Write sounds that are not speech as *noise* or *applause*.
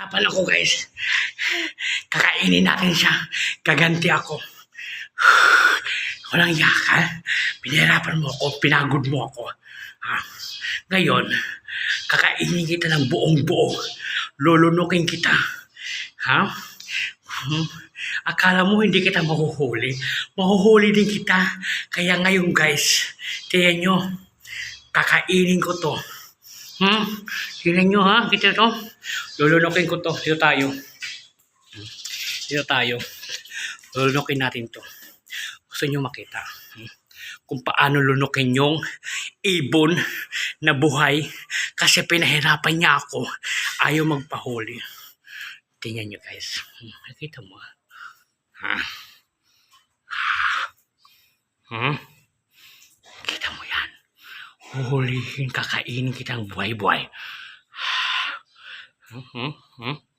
Apan ako guys. Kakainin natin siya. Gaganti ako. Walang yaka. Pinahirapan mo ako. Pinagod mo ako. Ha? Ngayon, kakainin kita ng buong buo. Lulunukin kita. Ha? Akala mo hindi kita mahuhuli. Mahuhuli din kita. Kaya ngayon guys, tiyan nyo, kakainin ko to. Hmm? Tingnan nyo ha, kita to. Lulunukin ko to. Dito tayo. Dito tayo. Lulunukin natin to. Gusto nyo makita. hmm? Kung paano lunukin yung ibon na buhay kasi pinahirapan niya ako. Ayaw magpahuli. Tingnan nyo guys. Hmm, mo ha? Ha? Hmm? Kita mo yan. Huhulihin, kakainin kitang buhay-buhay. *sighs* Hmm, hmm, hmm.